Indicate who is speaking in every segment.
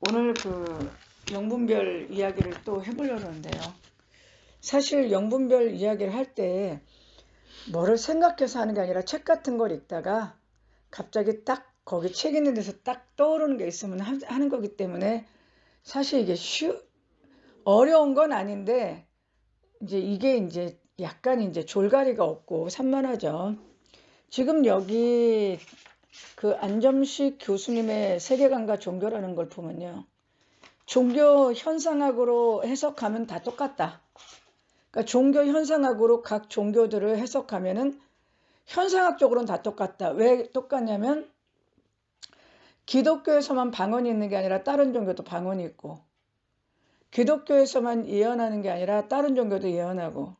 Speaker 1: 오늘 그 영분별 이야기를 또 해보려고 하는데요. 사실 영분별 이야기를 할 때 뭐를 생각해서 하는 게 아니라 책 같은 걸 읽다가 갑자기 딱 거기 책 있는 데서 딱 떠오르는 게 있으면 하, 하는 거기 때문에 사실 이게 쉬 어려운 건 아닌데 이제 이게 이제 약간 이제 졸가리가 없고 산만하죠. 지금 여기 그 안점식 교수님의 세계관과 종교라는 걸 보면요. 종교 현상학으로 해석하면 다 똑같다. 그러니까 종교 현상학으로 각 종교들을 해석하면은 현상학적으로는 다 똑같다. 왜 똑같냐면 기독교에서만 방언이 있는 게 아니라 다른 종교도 방언이 있고 기독교에서만 예언하는 게 아니라 다른 종교도 예언하고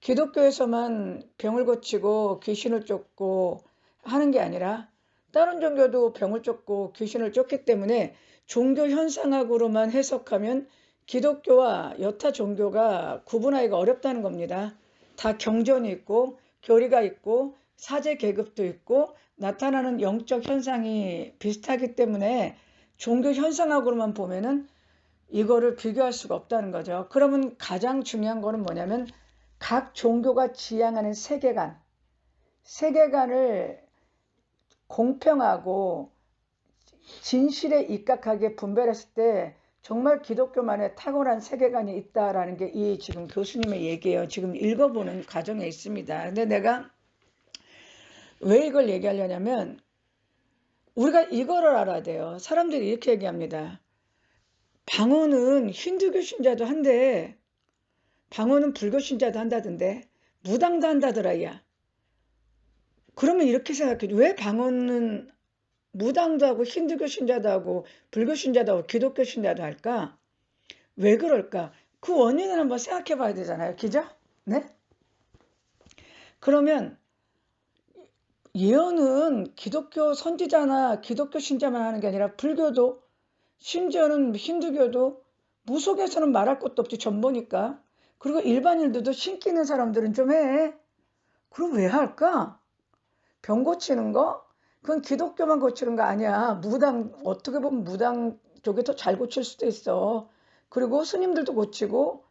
Speaker 1: 기독교에서만 병을 고치고 귀신을 쫓고 하는 게 아니라 다른 종교도 병을 쫓고 귀신을 쫓기 때문에 종교 현상학으로만 해석하면 기독교와 여타 종교가 구분하기가 어렵다는 겁니다. 다 경전이 있고 교리가 있고 사제 계급도 있고 나타나는 영적 현상이 비슷하기 때문에 종교 현상학으로만 보면은 이거를 비교할 수가 없다는 거죠. 그러면 가장 중요한 거는 뭐냐면 각 종교가 지향하는 세계관, 세계관을 공평하고 진실에 입각하게 분별했을 때 정말 기독교만의 탁월한 세계관이 있다라는 게 이 지금 교수님의 얘기예요. 지금 읽어보는 과정에 있습니다. 근데 내가 왜 이걸 얘기하려냐면 우리가 이거를 알아야 돼요. 사람들이 이렇게 얘기합니다. 방언은 힌두교 신자도 한데 방언은 불교 신자도 한다던데 무당도 한다더라 야. 그러면 이렇게 생각해. 왜 방언은 무당도 하고 힌두교 신자도 하고 불교 신자도 하고 기독교 신자도 할까? 왜 그럴까? 그 원인을 한번 생각해 봐야 되잖아요. 그죠? 네? 그러면 예언은 기독교 선지자나 기독교 신자만 하는 게 아니라 불교도 심지어는 힌두교도 무속에서는 말할 것도 없지 전보니까 그리고 일반인들도 신기는 사람들은 좀 해. 그럼 왜 할까? 병 고치는 거? 그건 기독교만 고치는 거 아니야. 무당, 어떻게 보면 무당 쪽에 더잘 고칠 수도 있어. 그리고 스님들도 고치고,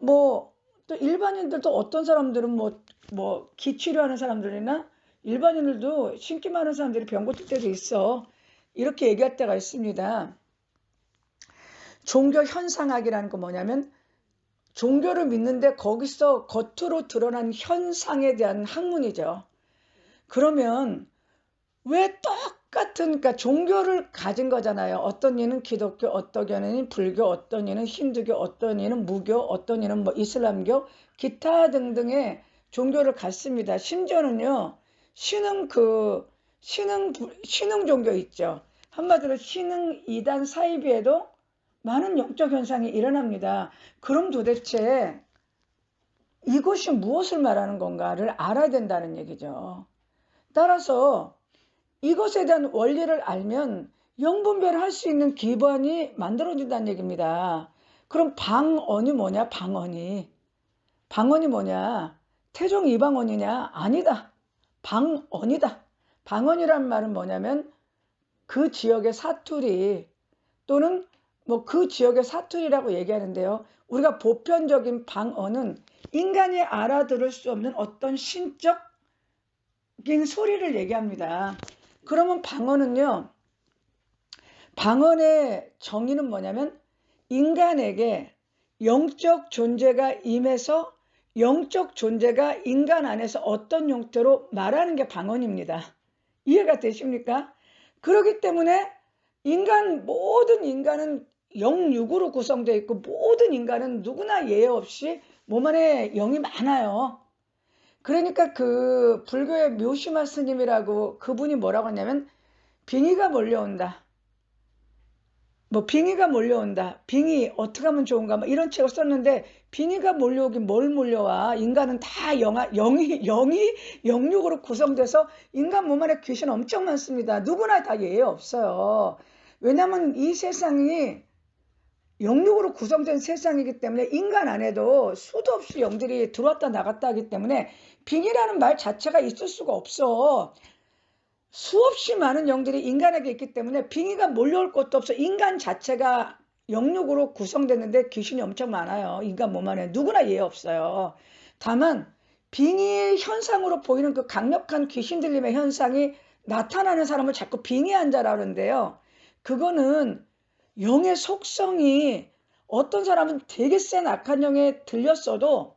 Speaker 1: 뭐, 또 일반인들도 어떤 사람들은 뭐, 뭐, 기치료하는 사람들이나 일반인들도 신기 많은 사람들이 병 고칠 때도 있어. 이렇게 얘기할 때가 있습니다. 종교 현상학이라는 거 뭐냐면, 종교를 믿는데 거기서 겉으로 드러난 현상에 대한 학문이죠. 그러면 왜 똑같은 그러니까 종교를 가진 거잖아요. 어떤 이는 기독교, 어떤 이는 불교, 어떤 이는 힌두교, 어떤 이는 무교, 어떤 이는 뭐 이슬람교, 기타 등등의 종교를 갖습니다. 심지어는요. 신흥 그 신흥 신흥 종교 있죠. 한마디로 신흥 이단 사이비에도 많은 영적 현상이 일어납니다. 그럼 도대체 이것이 무엇을 말하는 건가를 알아야 된다는 얘기죠. 따라서 이것에 대한 원리를 알면 영분별을 할 수 있는 기반이 만들어진다는 얘기입니다. 그럼 방언이 뭐냐? 방언이. 방언이 뭐냐? 태종 이방언이냐? 아니다. 방언이다. 방언이란 말은 뭐냐면 그 지역의 사투리 또는 뭐 그 지역의 사투리라고 얘기하는데요. 우리가 보편적인 방언은 인간이 알아들을 수 없는 어떤 신적 인 소리를 얘기합니다. 그러면 방언은요. 방언의 정의는 뭐냐면 인간에게 영적 존재가 임해서 영적 존재가 인간 안에서 어떤 형태로 말하는 게 방언입니다. 이해가 되십니까? 그렇기 때문에 인간 모든 인간은 영육으로 구성되어 있고 모든 인간은 누구나 예외 없이 몸 안에 영이 많아요. 그러니까 그 불교의 묘시마 스님이라고 그분이 뭐라고 했냐면 빙의가 몰려온다. 뭐 빙의가 몰려온다. 빙의 어떻게 하면 좋은가? 뭐 이런 책을 썼는데 빙의가 몰려오긴 뭘 몰려와? 인간은 다 영아, 영이 영이 영육으로 구성돼서 인간 몸 안에 귀신 엄청 많습니다. 누구나 다 예외 없어요. 왜냐하면 이 세상이 영육으로 구성된 세상이기 때문에 인간 안에도 수도 없이 영들이 들어왔다 나갔다 하기 때문에 빙이라는 말 자체가 있을 수가 없어. 수없이 많은 영들이 인간에게 있기 때문에 빙의가 몰려올 것도 없어. 인간 자체가 영육으로 구성됐는데 귀신이 엄청 많아요. 인간 몸 안에 누구나 예외 없어요. 다만 빙의 현상으로 보이는 그 강력한 귀신 들림의 현상이 나타나는 사람을 자꾸 빙의한 자라는데요. 그거는 영의 속성이 어떤 사람은 되게 센 악한 영에 들렸어도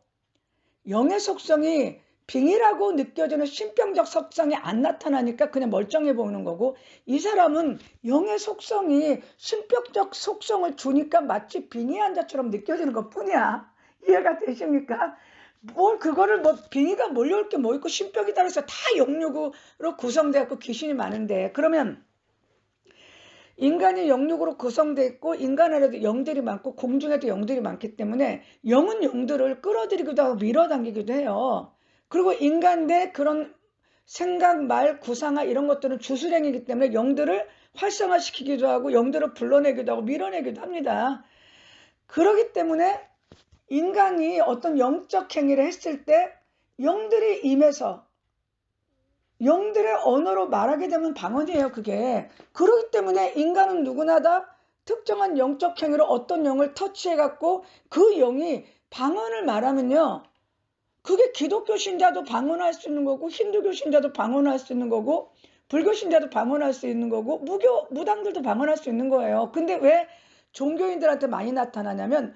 Speaker 1: 영의 속성이 빙이라고 느껴지는 신병적 속성이 안 나타나니까 그냥 멀쩡해 보이는 거고 이 사람은 영의 속성이 신병적 속성을 주니까 마치 빙의한 자처럼 느껴지는 것 뿐이야. 이해가 되십니까? 뭘 그거를 뭐 빙의가 몰려올 게 뭐 있고 신병이다 그래서 다 영육으로 구성되었고 귀신이 많은데 그러면 인간이 영육으로 구성되어 있고 인간 안에도 영들이 많고 공중에도 영들이 많기 때문에 영은 영들을 끌어들이기도 하고 밀어당기기도 해요. 그리고 인간 내 그런 생각, 말, 구상화 이런 것들은 주술행이기 때문에 영들을 활성화시키기도 하고 영들을 불러내기도 하고 밀어내기도 합니다. 그러기 때문에 인간이 어떤 영적 행위를 했을 때 영들이 임해서 영들의 언어로 말하게 되면 방언이에요, 그게. 그렇기 때문에 인간은 누구나 다 특정한 영적 행위로 어떤 영을 터치해 갖고 그 영이 방언을 말하면요. 그게 기독교 신자도 방언할 수 있는 거고, 힌두교 신자도 방언할 수 있는 거고, 불교 신자도 방언할 수 있는 거고, 무교, 무당들도 방언할 수 있는 거예요. 근데 왜 종교인들한테 많이 나타나냐면,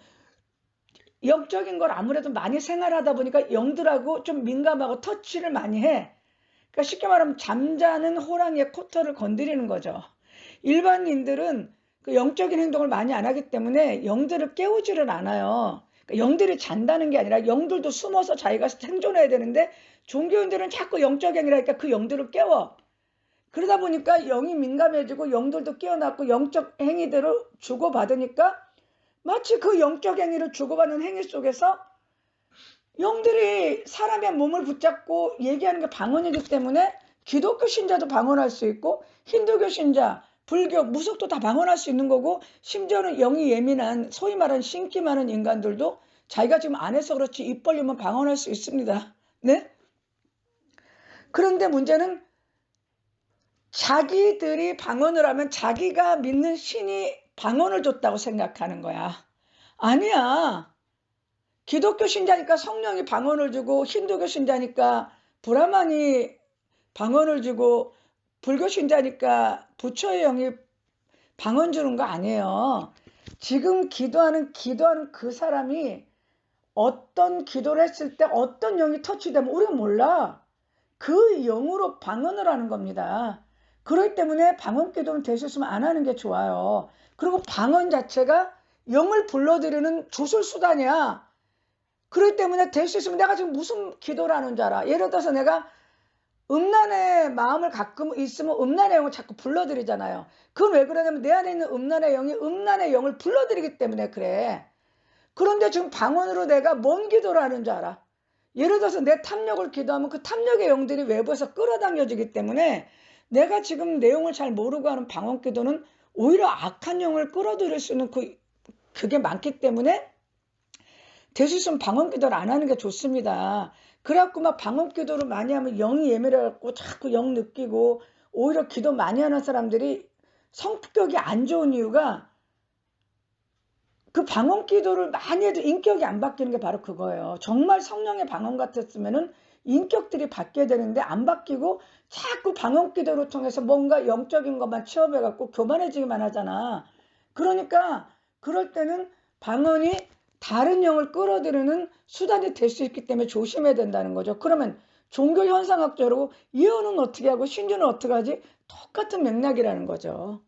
Speaker 1: 영적인 걸 아무래도 많이 생활하다 보니까 영들하고 좀 민감하고 터치를 많이 해. 그러니까 쉽게 말하면 잠자는 호랑이의 코털을 건드리는 거죠. 일반인들은 그 영적인 행동을 많이 안 하기 때문에 영들을 깨우지를 않아요. 그러니까 영들이 잔다는 게 아니라 영들도 숨어서 자기가 생존해야 되는데 종교인들은 자꾸 영적 행위라니까 그 영들을 깨워. 그러다 보니까 영이 민감해지고 영들도 깨어났고 영적 행위들을 주고받으니까 마치 그 영적 행위를 주고받는 행위 속에서 영들이 사람의 몸을 붙잡고 얘기하는 게 방언이기 때문에 기독교 신자도 방언할 수 있고 힌두교 신자, 불교, 무속도 다 방언할 수 있는 거고 심지어는 영이 예민한 소위 말하는 신기 많은 인간들도 자기가 지금 안 해서 그렇지 입 벌리면 방언할 수 있습니다. 네? 그런데 문제는 자기들이 방언을 하면 자기가 믿는 신이 방언을 줬다고 생각하는 거야. 아니야. 기독교 신자니까 성령이 방언을 주고 힌두교 신자니까 브라만이 방언을 주고 불교 신자니까 부처의 영이 방언 주는 거 아니에요. 지금 기도하는 기도하는 그 사람이 어떤 기도를 했을 때 어떤 영이 터치되면 우리가 몰라. 그 영으로 방언을 하는 겁니다. 그렇기 때문에 방언 기도는 있으면 안 하는 게 좋아요. 그리고 방언 자체가 영을 불러들이는 주술 수단이야. 그렇기 때문에 될 수 있으면 내가 지금 무슨 기도를 하는 줄 알아. 예를 들어서 내가 음란의 마음을 가끔 있으면 음란의 영을 자꾸 불러들이잖아요. 그건 왜 그러냐면 내 안에 있는 음란의 영이 음란의 영을 불러들이기 때문에 그래. 그런데 지금 방언으로 내가 뭔 기도를 하는 줄 알아. 예를 들어서 내 탐욕을 기도하면 그 탐욕의 영들이 외부에서 끌어당겨지기 때문에 내가 지금 내용을 잘 모르고 하는 방언 기도는 오히려 악한 영을 끌어들일 수 있는 그, 그게 많기 때문에 될수 있으면 방언 기도를 안 하는 게 좋습니다. 그래갖고 막 방언 기도를 많이 하면 영이 예민해갖고 자꾸 영 느끼고 오히려 기도 많이 하는 사람들이 성격이 안 좋은 이유가 그 방언 기도를 많이 해도 인격이 안 바뀌는 게 바로 그거예요. 정말 성령의 방언 같았으면은 인격들이 바뀌어야 되는데 안 바뀌고 자꾸 방언 기도를 통해서 뭔가 영적인 것만 취업해 갖고 교만해지기만 하잖아. 그러니까 그럴 때는 방언이 다른 영을 끌어들이는 수단이 될 수 있기 때문에 조심해야 된다는 거죠. 그러면 종교 현상학적으로 예언은 어떻게 하고 신주는 어떻게 하지? 똑같은 맥락이라는 거죠.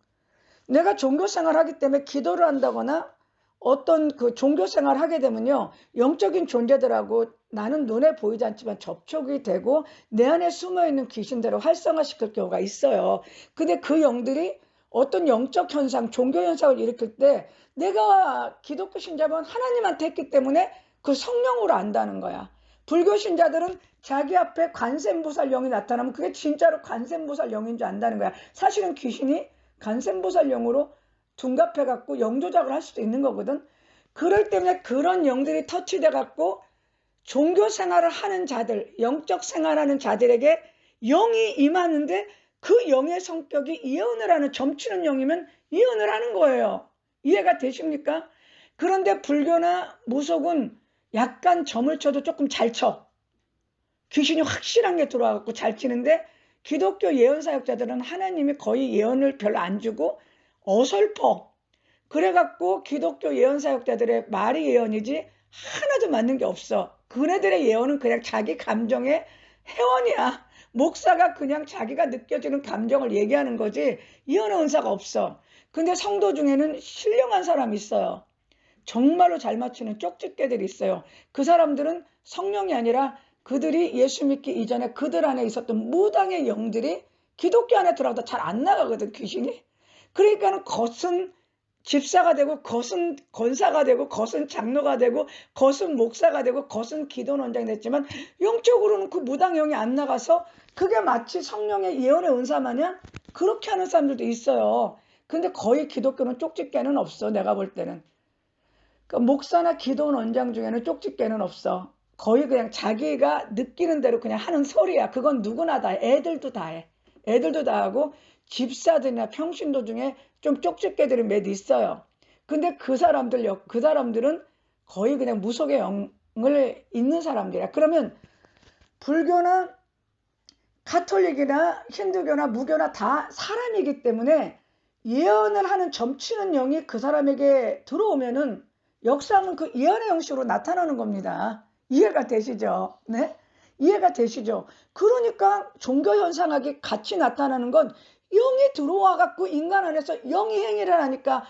Speaker 1: 내가 종교 생활하기 때문에 기도를 한다거나 어떤 그 종교 생활 하게 되면요. 영적인 존재들하고 나는 눈에 보이지 않지만 접촉이 되고 내 안에 숨어 있는 귀신들을 활성화시킬 경우가 있어요. 근데 그 영들이 어떤 영적 현상, 종교 현상을 일으킬 때 내가 기독교 신자면 하나님한테 했기 때문에 그 성령으로 안다는 거야. 불교 신자들은 자기 앞에 관세음보살 영이 나타나면 그게 진짜로 관세음보살 영인 줄 안다는 거야. 사실은 귀신이 관세음보살 영으로 둔갑해 갖고 영조작을 할 수도 있는 거거든. 그럴 때문에 그런 영들이 터치돼 갖고 종교 생활을 하는 자들, 영적 생활하는 자들에게 영이 임하는데 그 영의 성격이 예언을 하는 점치는 영이면 예언을 하는 거예요. 이해가 되십니까? 그런데 불교나 무속은 약간 점을 쳐도 조금 잘 쳐. 귀신이 확실한 게 들어와갖고 잘 치는데 기독교 예언 사역자들은 하나님이 거의 예언을 별로 안 주고 어설퍼. 그래갖고 기독교 예언 사역자들의 말이 예언이지 하나도 맞는 게 없어. 그네들의 예언은 그냥 자기 감정의 회원이야. 목사가 그냥 자기가 느껴지는 감정을 얘기하는 거지 예언의 은사가 없어. 근데 성도 중에는 신령한 사람이 있어요. 정말로 잘 맞추는 쪽집게들이 있어요. 그 사람들은 성령이 아니라 그들이 예수 믿기 이전에 그들 안에 있었던 무당의 영들이 기독교 안에 들어가도 잘 안 나가거든 귀신이. 그러니까는 겉은 집사가 되고 겉은 권사가 되고 겉은 장로가 되고 겉은 목사가 되고 겉은 기도원장이 됐지만 영적으로는 그 무당영이 안 나가서 그게 마치 성령의 예언의 은사 마냥 그렇게 하는 사람들도 있어요. 근데 거의 기독교는 쪽집게는 없어 내가 볼 때는. 그 목사나 기도원 원장 중에는 쪽집게는 없어. 거의 그냥 자기가 느끼는 대로 그냥 하는 소리야. 그건 누구나 다 해. 애들도 다 해. 애들도 다 하고 집사들이나 평신도 중에 좀 쪽집게들이 몇 있어요. 근데 그 사람들, 그 사람들은 거의 그냥 무속의 영을 있는 사람들이야. 그러면 불교나 카톨릭이나 힌두교나 무교나 다 사람이기 때문에 예언을 하는 점치는 영이 그 사람에게 들어오면은 역사는 그 예언의 형식으로 나타나는 겁니다. 이해가 되시죠? 네? 이해가 되시죠? 그러니까 종교 현상학이 같이 나타나는 건 영이 들어와 갖고 인간 안에서 영이 행위를 하니까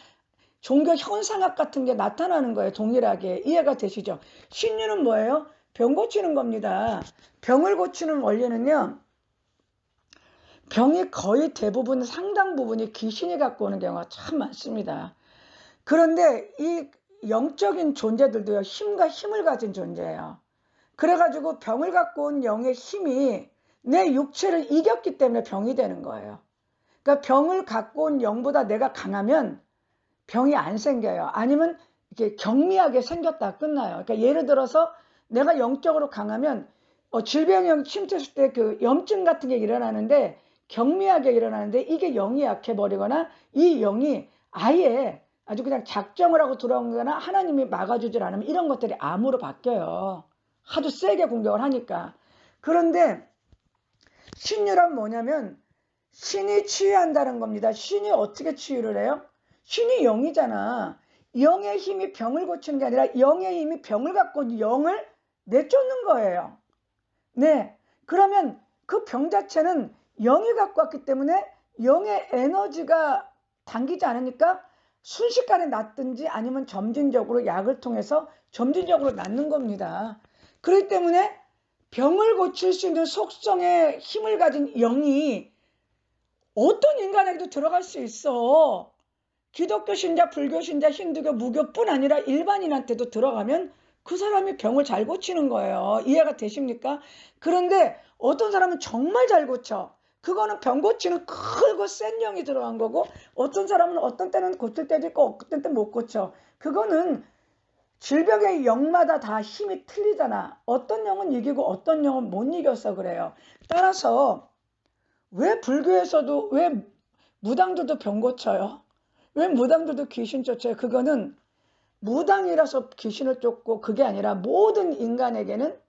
Speaker 1: 종교 현상학 같은 게 나타나는 거예요. 동일하게. 이해가 되시죠? 신유는 뭐예요? 병 고치는 겁니다. 병을 고치는 원리는요. 병이 거의 대부분 상당 부분이 귀신이 갖고 오는 경우가 참 많습니다. 그런데 이 영적인 존재들도요, 힘과 힘을 가진 존재예요. 그래가지고 병을 갖고 온 영의 힘이 내 육체를 이겼기 때문에 병이 되는 거예요. 그러니까 병을 갖고 온 영보다 내가 강하면 병이 안 생겨요. 아니면 이렇게 경미하게 생겼다 끝나요. 그러니까 예를 들어서 내가 영적으로 강하면 어, 질병이 침투했을 때그 염증 같은 게 일어나는데 경미하게 일어나는데 이게 영이 약해 버리거나 이 영이 아예 아주 그냥 작정을 하고 들어온 거나 하나님이 막아주질 않으면 이런 것들이 암으로 바뀌어요. 하도 세게 공격을 하니까. 그런데 신유란 뭐냐면 신이 치유한다는 겁니다. 신이 어떻게 치유를 해요? 신이 영이잖아. 영의 힘이 병을 고치는 게 아니라 영의 힘이 병을 갖고 영을 내쫓는 거예요. 네. 그러면 그 병 자체는 영이 갖고 왔기 때문에 영의 에너지가 당기지 않으니까 순식간에 낫든지 아니면 점진적으로 약을 통해서 점진적으로 낫는 겁니다. 그렇기 때문에 병을 고칠 수 있는 속성의 힘을 가진 영이 어떤 인간에게도 들어갈 수 있어. 기독교 신자, 불교 신자, 힌두교, 무교뿐 아니라 일반인한테도 들어가면 그 사람이 병을 잘 고치는 거예요. 이해가 되십니까? 그런데 어떤 사람은 정말 잘 고쳐. 그거는 병 고치는 크고 센 영이 들어간 거고 어떤 사람은 어떤 때는 고칠 때도 있고 어떤 때는 못 고쳐. 그거는 질병의 영마다 다 힘이 틀리잖아. 어떤 영은 이기고 어떤 영은 못 이겨서 그래요. 따라서 왜 불교에서도 왜 무당들도 병 고쳐요? 왜 무당들도 귀신 쫓아요? 그거는 무당이라서 귀신을 쫓고 그게 아니라 모든 인간에게는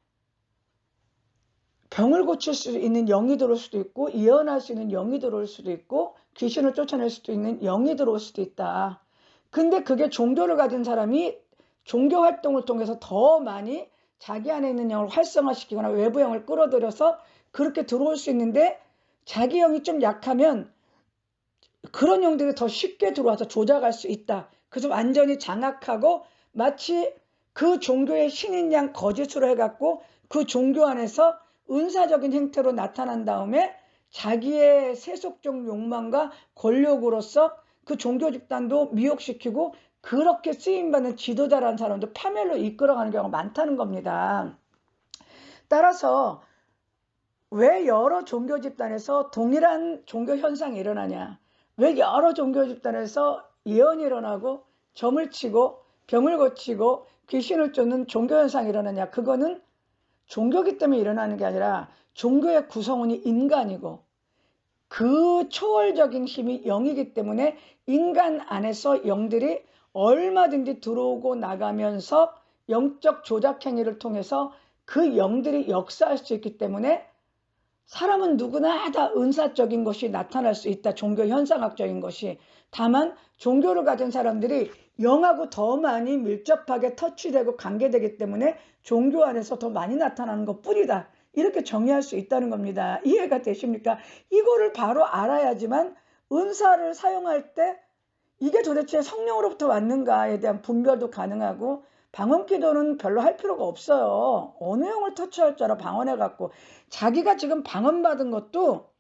Speaker 1: 병을 고칠 수 있는 영이 들어올 수도 있고 예언할 수 있는 영이 들어올 수도 있고 귀신을 쫓아낼 수도 있는 영이 들어올 수도 있다. 근데 그게 종교를 가진 사람이 종교 활동을 통해서 더 많이 자기 안에 있는 영을 활성화시키거나 외부 영을 끌어들여서 그렇게 들어올 수 있는데 자기 영이 좀 약하면 그런 영들이 더 쉽게 들어와서 조작할 수 있다. 그래서 완전히 장악하고 마치 그 종교의 신인 양 거짓으로 해갖고 그 종교 안에서 은사적인 행태로 나타난 다음에 자기의 세속적 욕망과 권력으로서 그 종교 집단도 미혹시키고 그렇게 쓰임받는 지도자라는 사람도 파멸로 이끌어가는 경우가 많다는 겁니다. 따라서 왜 여러 종교 집단에서 동일한 종교 현상이 일어나냐? 왜 여러 종교 집단에서 예언이 일어나고 점을 치고 병을 고치고 귀신을 쫓는 종교 현상이 일어나냐? 그거는 종교기 때문에 일어나는 게 아니라 종교의 구성원이 인간이고 그 초월적인 힘이 영이기 때문에 인간 안에서 영들이 얼마든지 들어오고 나가면서 영적 조작 행위를 통해서 그 영들이 역사할 수 있기 때문에 사람은 누구나 다 은사적인 것이 나타날 수 있다. 종교 현상학적인 것이. 다만 종교를 가진 사람들이 영하고 더 많이 밀접하게 터치되고 관계되기 때문에 종교 안에서 더 많이 나타나는 것 뿐이다. 이렇게 정의할 수 있다는 겁니다. 이해가 되십니까? 이거를 바로 알아야지만 은사를 사용할 때 이게 도대체 성령으로부터 왔는가에 대한 분별도 가능하고 방언 기도는 별로 할 필요가 없어요. 어느 영을 터치할 줄 알아 방언해 갖고 자기가 지금 방언 받은 것도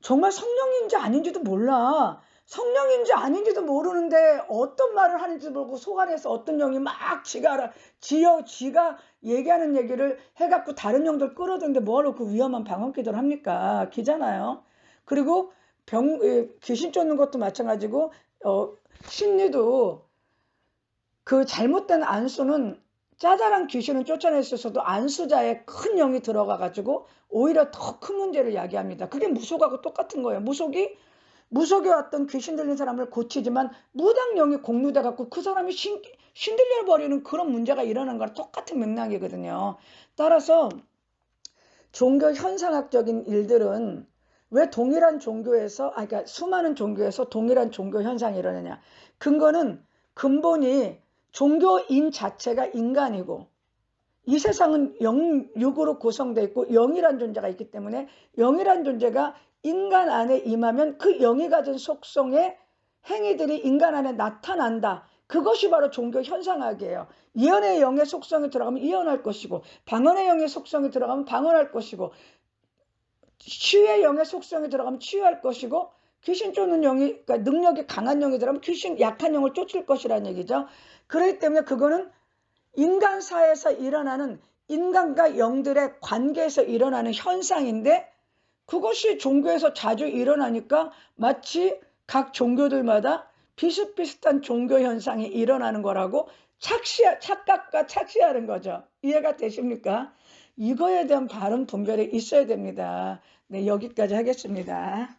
Speaker 1: 정말 성령인지 아닌지도 몰라. 성령인지 아닌지도 모르는데 어떤 말을 하는지 모르고 속 안에서 어떤 영이 막 지가 알아, 지어, 지가 얘기하는 얘기를 해갖고 다른 영들 끌어들는데 뭐하러 그 위험한 방언 기도를 합니까? 기잖아요. 그리고 병, 귀신 쫓는 것도 마찬가지고, 어, 심리도 그 잘못된 안수는 짜잘한 귀신은 있어도 안수자의 큰 영이 들어가 가지고 오히려 더 큰 문제를 야기합니다. 그게 무속하고 똑같은 거예요. 무속이 무속에 왔던 귀신 들린 사람을 고치지만 무당령이 공유돼 갖고 그 사람이 신, 신들려 버리는 그런 문제가 일어나는 거랑 똑같은 맥락이거든요. 따라서 종교 현상학적인 일들은 왜 동일한 종교에서 아 그러니까 수많은 종교에서 동일한 종교 현상이 일어나냐? 근거는 근본이 종교인 자체가 인간이고 이 세상은 영 육으로 구성되어 있고 영이란 존재가 있기 때문에 영이란 존재가 인간 안에 임하면 그 영이 가진 속성의 행위들이 인간 안에 나타난다. 그것이 바로 종교 현상학이에요. 예언의 영의 속성이 들어가면 예언할 것이고 방언의 영의 속성이 들어가면 방언할 것이고 치유의 영의 속성이 들어가면 치유할 것이고 귀신 쫓는 영이 그러니까 능력이 강한 영이 들어가면 귀신 약한 영을 쫓을 것이라는 얘기죠. 그렇기 때문에 그거는 인간사에서 일어나는 인간과 영들의 관계에서 일어나는 현상인데 그것이 종교에서 자주 일어나니까 마치 각 종교들마다 비슷비슷한 종교 현상이 일어나는 거라고 착시, 착각과 착시하는 거죠. 이해가 되십니까? 이거에 대한 바른 분별이 있어야 됩니다. 네, 여기까지 하겠습니다.